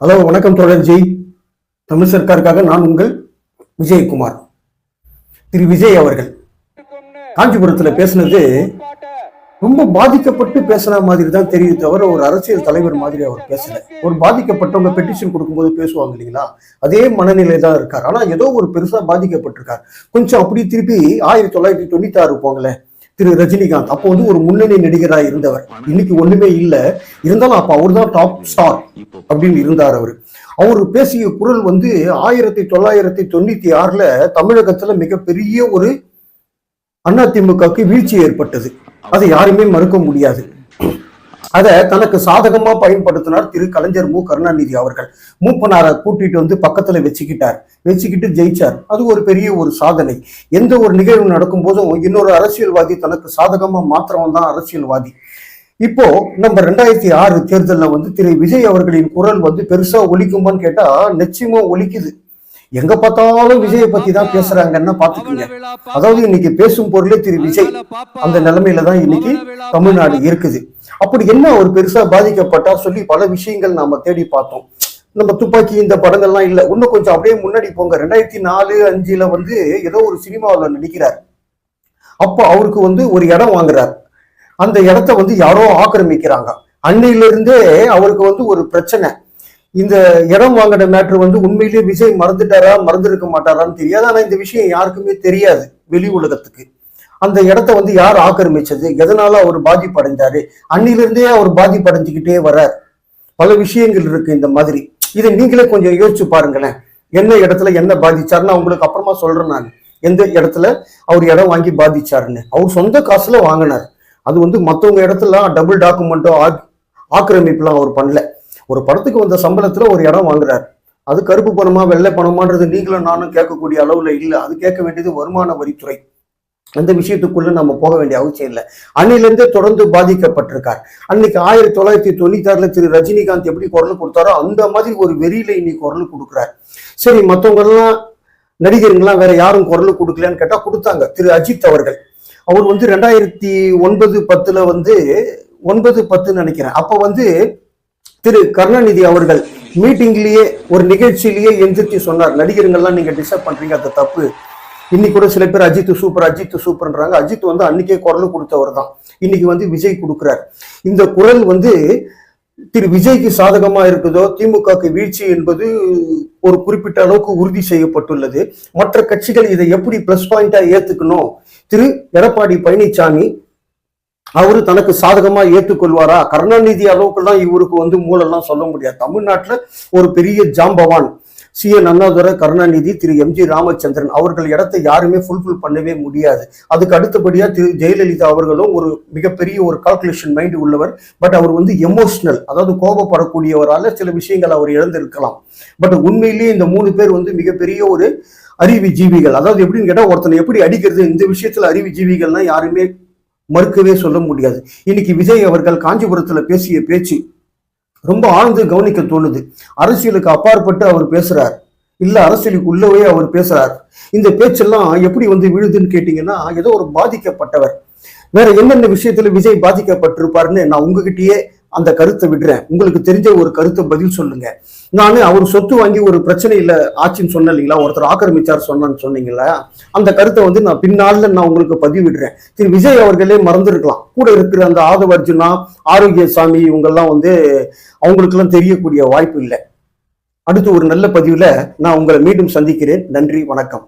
Hello வணக்கம் தொடர்ஜி தமிழ் சர்க்காருக்காக நான் உங்கள் விஜயகுமார். திரு விஜய் அவர்கள். காஞ்சிபுரத்துல பேசுனது ரொம்ப பாதிக்கப்பட்டு பேசுன மாதிரி தான் தெரியுது தவிர ஒரு அரசியல் தலைவர் மாதிரி அவர் பேசல. ஒரு பாதிக்கப்பட்டவங்க பெட்டிஷன் கொடுக்கும்போது பேசுவாங்க இல்லைங்களா? அதே மனநிலை தான் இருக்கார். ஆனா ஏதோ ஒரு பெருசா பாதிக்கப்பட்டிருக்கார். கொஞ்சம் அப்படி திருப்பி ஆயிரத்தி தொள்ளாயிரத்தி தொண்ணூத்தி ஆறு போங்களேன். திரு ரஜினிகாந்த். அப்போ வந்து ஒரு முன்னணி நடிகராக இருந்தவர். இன்னைக்கு ஒண்ணுமே இல்லை. இருந்தாலும் அப்ப அவர் தான் டாப் ஸ்டார் அப்படின்னு இருந்தார் அவர். அவர் பேசிய குரல் வந்து ஆயிரத்தி தொள்ளாயிரத்தி தொண்ணூத்தி ஆறுல தமிழகத்துல மிகப்பெரிய ஒரு அதிமுகவுக்கு வீழ்ச்சி ஏற்பட்டது. அதை யாருமே மறுக்க முடியாது. அதை தனக்கு சாதகமா பயன்படுத்தினார் திரு கலைஞர் மு. கருணாநிதி அவர்கள். மூப்பனாரை கூட்டிட்டு வந்து பக்கத்துல வச்சுக்கிட்டார். வச்சுக்கிட்டு ஜெயிச்சார். அது ஒரு பெரிய ஒரு சாதனை. எந்த ஒரு நிகழ்வு நடக்கும் போதும் இன்னொரு அரசியல்வாதி தனக்கு சாதகமா மாத்திரவன் தான் அரசியல்வாதி. இப்போ நம்ம ரெண்டாயிரத்தி ஆறு தேர்தலில் வந்து திரு விஜய் அவர்களின் குரல் வந்து பெருசா ஒலிக்குமான்னு கேட்டா நிச்சயமா ஒலிக்குது. எங்க பார்த்தாலும் விஜயை பத்தி தான் பேசுறாங்கன்னா பாத்துக்கோங்க அதாவது இன்னைக்கு பேசும் பொருளே திரு விஜய். அந்த நிலைமையில தான் இன்னைக்கு தமிழ்நாடு இருக்குது. அப்படி என்ன ஒரு பெருசா பாதிக்கப்பட்டா சொல்லி பல விஷயங்கள் நாம தேடி பார்த்தோம். நம்ம துப்பாக்கி இந்த படங்கள்லாம் இல்லை. இன்னும் கொஞ்சம் அப்படியே முன்னாடி போங்க. ரெண்டாயிரத்தி நாலு அஞ்சுல வந்து ஏதோ ஒரு சினிமாவில் நடிக்கிறார். அப்போ அவருக்கு வந்து ஒரு இடம் வாங்குறார். அந்த இடத்த வந்து யாரோ ஆக்கிரமிக்கிறாங்க. அன்னையிலிருந்தே அவருக்கு வந்து ஒரு பிரச்சனை. இந்த இடம் வாங்கின மேட்ரு வந்து உண்மையிலேயே விஜய் மறந்துட்டாரா மறந்துருக்க மாட்டாரான்னு தெரியாது. ஆனா இந்த விஷயம் யாருக்குமே தெரியாது வெளி உலகத்துக்கு. அந்த இடத்த வந்து யார் ஆக்கிரமிச்சது? எதனால அவர் பாதிப்படைஞ்சாரு அன்னிலிருந்தே அவர் பாதிப்படைஞ்சுக்கிட்டே வர்றார் பல விஷயங்கள் இருக்கு இந்த மாதிரி. இதை நீங்களே கொஞ்சம் யோசிச்சு பாருங்களேன். என்ன இடத்துல என்ன பாதிச்சாருன்னு உங்களுக்கு அப்புறமா சொல்றேன் நான். எந்த இடத்துல அவர் இடம் வாங்கி பாதிச்சாருன்னு. அவர் சொந்த காசுல வாங்கினார். அது வந்து மற்றவங்க இடத்துல டபுள் டாக்குமெண்ட்டோ ஆக்கிரமிப்புலாம் அவர் பண்ணல. ஒரு படத்துக்கு வந்த சம்பளத்துல ஒரு இடம் வாங்குறாரு. அது கருப்பு பணமா வெள்ளை பணமான்றது நீங்களும் நானும் கேட்கக்கூடிய அளவுல இல்லை. அது கேட்க வேண்டியது வருமான வரித்துறை. அந்த விஷயத்துக்குள்ள நம்ம போக வேண்டிய அவசியம் இல்லை. அன்னிலிருந்தே தொடர்ந்து பாதிக்கப்பட்டிருக்கார். அன்னைக்கு ஆயிரத்தி தொள்ளாயிரத்தி தொண்ணூத்தி ஆறுல திரு ரஜினிகாந்த் எப்படி குரல் கொடுத்தாரோ அந்த மாதிரி ஒரு வெறியில இன்னைக்கு குரல் கொடுக்குறார். சரி மற்றவங்கெல்லாம் நடிகருங்கெல்லாம் வேற யாரும் குரல் கொடுக்கலன்னு கேட்டா கொடுத்தாங்க. திரு அஜித் அவர்கள். அவர் வந்து ரெண்டாயிரத்தி ஒன்பது பத்துல வந்து ஒன்பது பத்து நினைக்கிறேன். அப்ப வந்து திரு கருணாநிதி அவர்கள் மீட்டிங்லயே ஒரு நிகழ்ச்சியிலேயே எந்திரிச்சு சொன்னார். நடிகருங்கெல்லாம் நீங்க டிஸ்டர்ப் பண்றீங்க அது தப்பு. இன்னைக்கு கூட சில பேர் அஜித் சூப்பர் அஜித் சூப்பர்ன்றாங்க. அஜித் வந்து அன்னைக்கே குரல் கொடுத்தவர் தான் இன்னைக்கு வந்து விஜய் கொடுக்குறார். இந்த குரல் வந்து திரு விஜய்க்கு சாதகமா இருக்குதோ திமுகக்கு வீழ்ச்சி என்பது ஒரு குறிப்பிட்ட அளவுக்கு உறுதி செய்யப்பட்டுள்ளது. மற்ற கட்சிகள் இதை எப்படி பிளஸ் பாயிண்டா ஏத்துக்கணும்? திரு எடப்பாடி பழனிசாமி அவரு தனக்கு சாதகமா ஏற்றுக்கொள்வாரா கருணாநிதி அளவுக்கு தான் இவருக்கு வந்து மூலம்லாம் சொல்ல முடியாது. தமிழ்நாட்டுல ஒரு பெரிய ஜாம்பவான். C. N Annadurai Karunanidhi Thiru. M. G. Ramachandran அவர்கள் இடத்தை யாருமே ஃபுல்ஃபில் பண்ணவே முடியாது. அதுக்கு அடுத்தபடியாக திரு. ஜெயலலிதா அவர்களும் ஒரு மிகப்பெரிய ஒரு கால்குலேஷன் மைண்ட் உள்ளவர். பட் அவர் வந்து எமோஷனல் அதாவது கோபப்படக்கூடியவரால் சில விஷயங்கள் அவர் இழந்திருக்கலாம். பட் உண்மையிலேயே இந்த மூணு பேர் வந்து மிகப்பெரிய ஒரு அறிவு ஜீவிகள் அதாவது எப்படின்னு கேட்டால் ஒருத்தனை எப்படி அடிக்கிறது இந்த விஷயத்தில் அறிவு ஜீவிகள்னா யாருமே மறுக்கவே சொல்ல முடியாது. இன்னைக்கு விஜய் அவர்கள் காஞ்சிபுரத்தில் பேசிய பேச்சு ரொம்ப ஆழ்ந்து கவனிக்க தோணுது. அரசியலுக்கு அப்பாற்பட்டு அவர் பேசுறார். இல்ல அரசியலுக்கு உள்ளவே அவர் பேசுறார். இந்த பேச்செல்லாம் எப்படி வந்து விழுதுன்னு கேட்டீங்கன்னா ஏதோ ஒரு பாதிக்கப்பட்டவர். வேற என்னென்ன விஷயத்துல விஜய் பாதிக்கப்பட்டிருப்பாருன்னு நான் உங்ககிட்டயே அந்த கருத்தை விடுறேன். உங்களுக்கு தெரிஞ்ச ஒரு கருத்தை பதில் சொல்லுங்க. நான் அவர் சொத்து வாங்கி ஒரு பிரச்சனை இல்ல ஆச்சுன்னு சொன்னேன் இல்லைங்களா? ஒருத்தர் ஆக்கிரமிச்சார் சொன்னான்னு சொன்னீங்களா? அந்த கருத்தை வந்து நான் பின்னால நான் உங்களுக்கு பதிவு விடுறேன் திரு விஜய் அவர்களே மறந்துருக்கலாம். கூட இருக்கிற அந்த ஆதவ அர்ஜுனா ஆரோக்கியசாமி இவங்கெல்லாம் வந்து அவங்களுக்கெல்லாம் தெரியக்கூடிய வாய்ப்பு இல்லை. அடுத்து ஒரு நல்ல பதிவில் நான் உங்களை மீண்டும் சந்திக்கிறேன். நன்றி வணக்கம்.